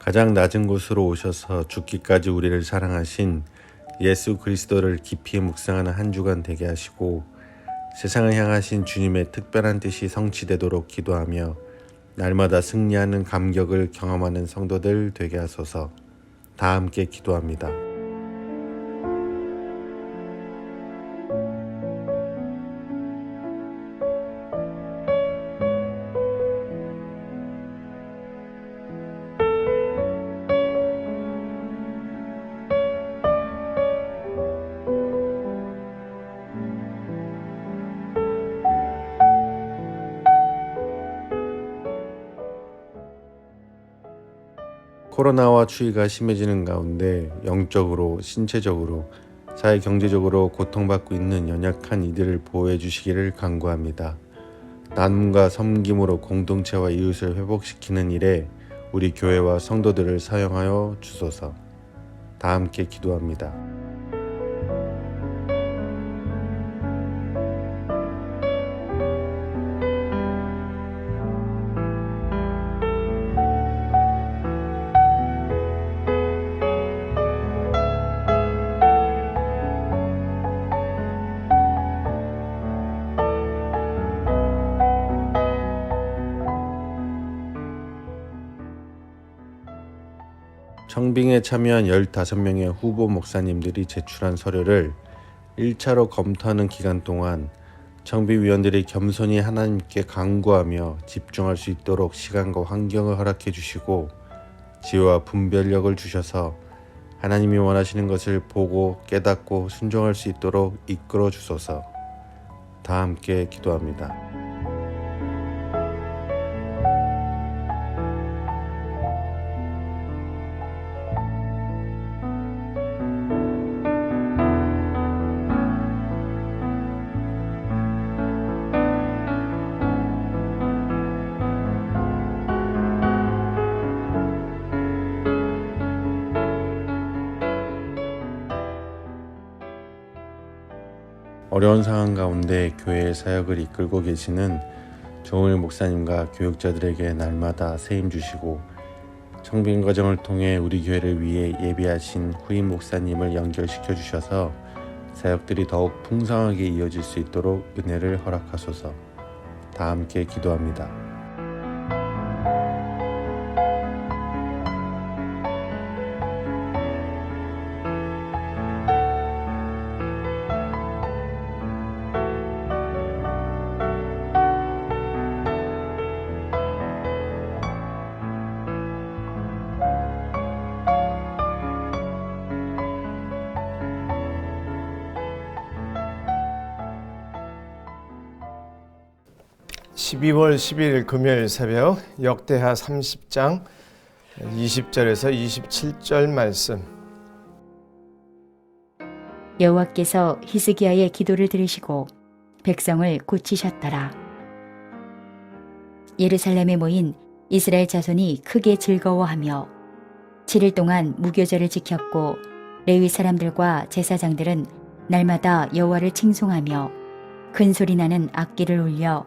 가장 낮은 곳으로 오셔서 죽기까지 우리를 사랑하신 예수 그리스도를 깊이 묵상하는 한 주간 되게 하시고 세상을 향하신 주님의 특별한 뜻이 성취되도록 기도하며 날마다 승리하는 감격을 경험하는 성도들 되게 하소서 다 함께 기도합니다. 코로나와 추위가 심해지는 가운데 영적으로, 신체적으로, 사회 경제적으로 고통받고 있는 연약한 이들을 보호해 주시기를 간구합니다. 나눔과 섬김으로 공동체와 이웃을 회복시키는 일에 우리 교회와 성도들을 사용하여 주소서. 다 함께 기도합니다. 청빙에 참여한 15명의 후보 목사님들이 제출한 서류를 1차로 검토하는 기간 동안 청비위원들이 겸손히 하나님께 간구하며 집중할 수 있도록 시간과 환경을 허락해 주시고 지혜와 분별력을 주셔서 하나님이 원하시는 것을 보고 깨닫고 순종할 수 있도록 이끌어 주소서. 다 함께 기도합니다. 어려운 상황 가운데 교회의 사역을 이끌고 계시는 정일 목사님과 교육자들에게 날마다 세임 주시고 청빙 과정을 통해 우리 교회를 위해 예비하신 후임 목사님을 연결시켜 주셔서 사역들이 더욱 풍성하게 이어질 수 있도록 은혜를 허락하소서. 다 함께 기도합니다. 십이월 10일 금요일 새벽 역대하 30장 20절에서 27절 말씀 여호와께서 히스기야의 기도를 들으시고 백성을 고치셨더라. 예루살렘에 모인 이스라엘 자손이 크게 즐거워하며 7일 동안 무교절을 지켰고 레위 사람들과 제사장들은 날마다 여호와를 칭송하며 큰 소리 나는 악기를 울려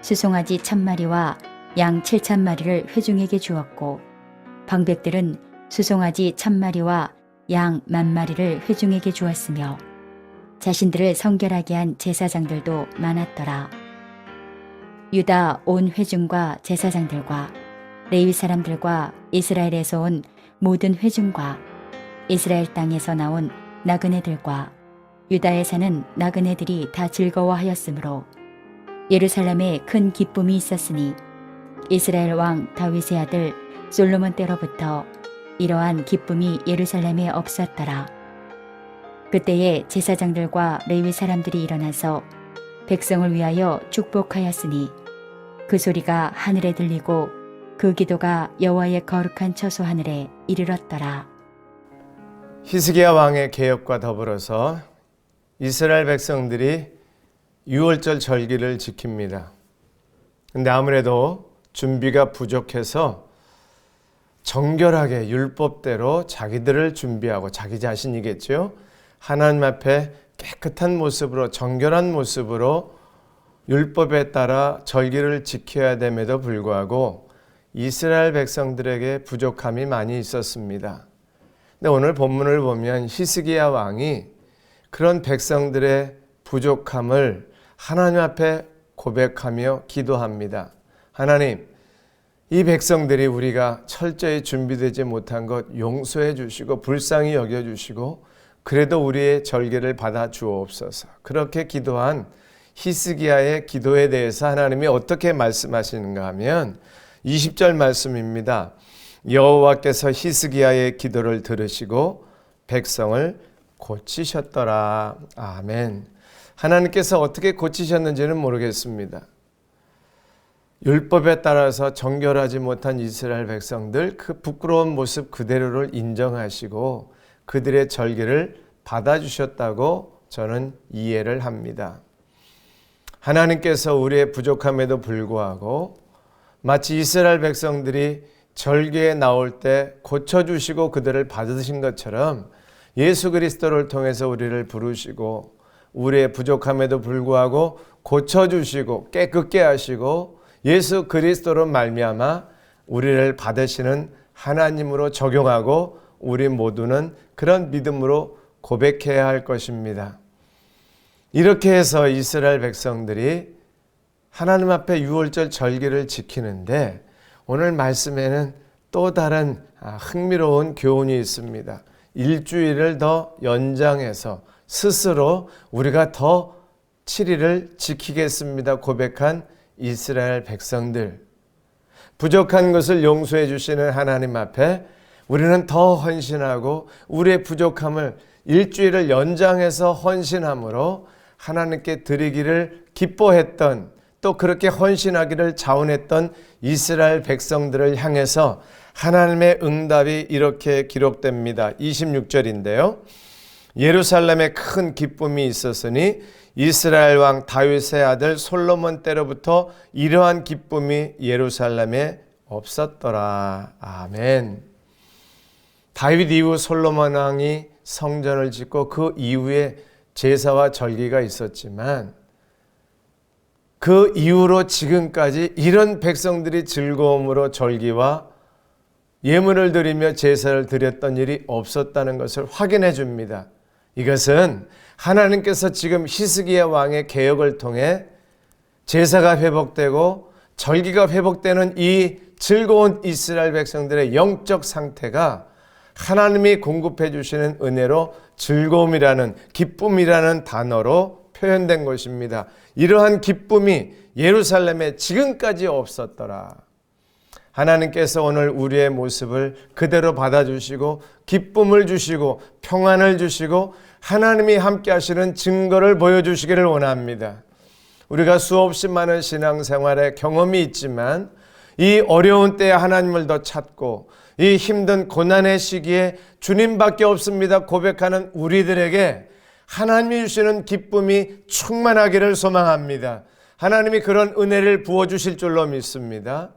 수송아지 천 마리와 양 칠천 마리를 회중에게 주었고 방백들은 수송아지 천 마리와 양 만 마리를 회중에게 주었으며 자신들을 성결하게 한 제사장들도 많았더라. 유다 온 회중과 제사장들과 레위 사람들과 이스라엘에서 온 모든 회중과 이스라엘 땅에서 나온 나그네들과 유다에 사는 나그네들이 다 즐거워하였으므로 예루살렘에 큰 기쁨이 있었으니 이스라엘 왕 다윗의 아들 솔로몬 때로부터 이러한 기쁨이 예루살렘에 없었더라. 그때에 제사장들과 레위 사람들이 일어나서 백성을 위하여 축복하였으니 그 소리가 하늘에 들리고 그 기도가 여호와의 거룩한 처소 하늘에 이르렀더라. 히스기야 왕의 개혁과 더불어서 이스라엘 백성들이 유월절 절기를 지킵니다. 근데 아무래도 준비가 부족해서 정결하게 율법대로 자기들을 준비하고 자기 자신이겠죠. 하나님 앞에 깨끗한 모습으로 정결한 모습으로 율법에 따라 절기를 지켜야 됨에도 불구하고 이스라엘 백성들에게 부족함이 많이 있었습니다. 근데 오늘 본문을 보면 히스기야 왕이 그런 백성들의 부족함을 하나님 앞에 고백하며 기도합니다. 하나님, 이 백성들이 우리가 철저히 준비되지 못한 것 용서해 주시고 불쌍히 여겨 주시고 그래도 우리의 절개를 받아 주옵소서. 그렇게 기도한 히스기야의 기도에 대해서 하나님이 어떻게 말씀하시는가 하면 20절 말씀입니다. 여호와께서 히스기야의 기도를 들으시고 백성을 고치셨더라. 아멘. 하나님께서 어떻게 고치셨는지는 모르겠습니다. 율법에 따라서 정결하지 못한 이스라엘 백성들 그 부끄러운 모습 그대로를 인정하시고 그들의 절기를 받아주셨다고 저는 이해를 합니다. 하나님께서 우리의 부족함에도 불구하고 마치 이스라엘 백성들이 절기에 나올 때 고쳐주시고 그들을 받으신 것처럼 예수 그리스도를 통해서 우리를 부르시고 우리의 부족함에도 불구하고 고쳐주시고 깨끗게 하시고 예수 그리스도로 말미암아 우리를 받으시는 하나님으로 적용하고 우리 모두는 그런 믿음으로 고백해야 할 것입니다. 이렇게 해서 이스라엘 백성들이 하나님 앞에 유월절 절기를 지키는데 오늘 말씀에는 또 다른 아, 흥미로운 교훈이 있습니다. 일주일을 더 연장해서 스스로 우리가 더 7일을 지키겠습니다. 고백한 이스라엘 백성들. 부족한 것을 용서해 주시는 하나님 앞에 우리는 더 헌신하고 우리의 부족함을 일주일을 연장해서 헌신함으로 하나님께 드리기를 기뻐했던 또 그렇게 헌신하기를 자원했던 이스라엘 백성들을 향해서 하나님의 응답이 이렇게 기록됩니다. 26절인데요. 예루살렘에 큰 기쁨이 있었으니 이스라엘 왕 다윗의 아들 솔로몬 때로부터 이러한 기쁨이 예루살렘에 없었더라. 아멘. 다윗 이후 솔로몬 왕이 성전을 짓고 그 이후에 제사와 절기가 있었지만 그 이후로 지금까지 이런 백성들이 즐거움으로 절기와 예물을 드리며 제사를 드렸던 일이 없었다는 것을 확인해 줍니다. 이것은 하나님께서 지금 히스기야 왕의 개혁을 통해 제사가 회복되고 절기가 회복되는 이 즐거운 이스라엘 백성들의 영적 상태가 하나님이 공급해 주시는 은혜로 즐거움이라는 기쁨이라는 단어로 표현된 것입니다. 이러한 기쁨이 예루살렘에 지금까지 없었더라. 하나님께서 오늘 우리의 모습을 그대로 받아주시고 기쁨을 주시고 평안을 주시고 하나님이 함께 하시는 증거를 보여주시기를 원합니다. 우리가 수없이 많은 신앙생활에 경험이 있지만 이 어려운 때에 하나님을 더 찾고 이 힘든 고난의 시기에 주님밖에 없습니다 고백하는 우리들에게 하나님이 주시는 기쁨이 충만하기를 소망합니다. 하나님이 그런 은혜를 부어주실 줄로 믿습니다.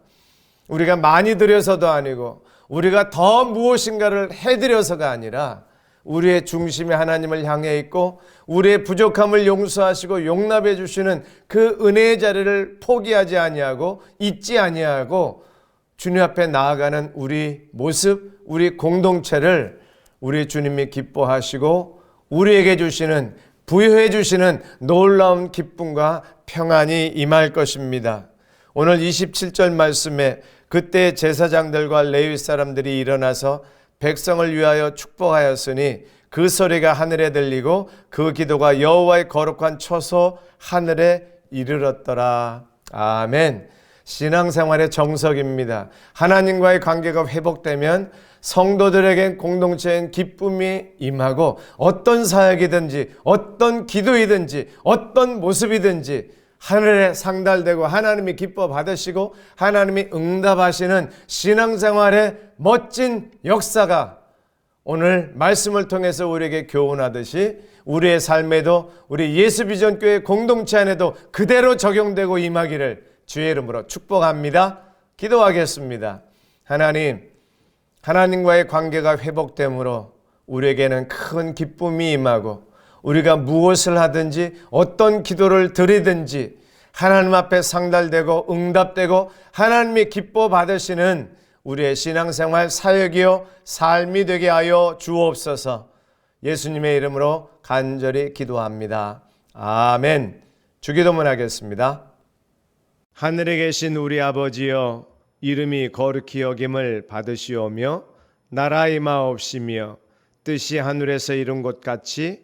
우리가 많이 드려서도 아니고 우리가 더 무엇인가를 해드려서가 아니라 우리의 중심이 하나님을 향해 있고 우리의 부족함을 용서하시고 용납해 주시는 그 은혜의 자리를 포기하지 아니하고 잊지 아니하고 주님 앞에 나아가는 우리 모습, 우리 공동체를 우리 주님이 기뻐하시고 우리에게 주시는 부여해 주시는 놀라운 기쁨과 평안이 임할 것입니다. 오늘 27절 말씀에 그때 제사장들과 레위 사람들이 일어나서 백성을 위하여 축복하였으니 그 소리가 하늘에 들리고 그 기도가 여호와의 거룩한 처소 하늘에 이르렀더라. 아멘. 신앙생활의 정석입니다. 하나님과의 관계가 회복되면 성도들에겐 공동체엔 기쁨이 임하고 어떤 사역이든지 어떤 기도이든지 어떤 모습이든지 하늘에 상달되고 하나님이 기뻐 받으시고 하나님이 응답하시는 신앙생활의 멋진 역사가 오늘 말씀을 통해서 우리에게 교훈하듯이 우리의 삶에도 우리 예수 비전 교회 공동체 안에도 그대로 적용되고 임하기를 주의 이름으로 축복합니다. 기도하겠습니다. 하나님, 하나님과의 관계가 회복됨으로 우리에게는 큰 기쁨이 임하고 우리가 무엇을 하든지 어떤 기도를 드리든지 하나님 앞에 상달되고 응답되고 하나님이 기뻐 받으시는 우리의 신앙생활 사역이요 삶이 되게 하여 주옵소서. 예수님의 이름으로 간절히 기도합니다. 아멘. 주기도문 하겠습니다. 하늘에 계신 우리 아버지여 이름이 거룩히 여김을 받으시오며 나라의 마옵시며 뜻이 하늘에서 이룬 것 같이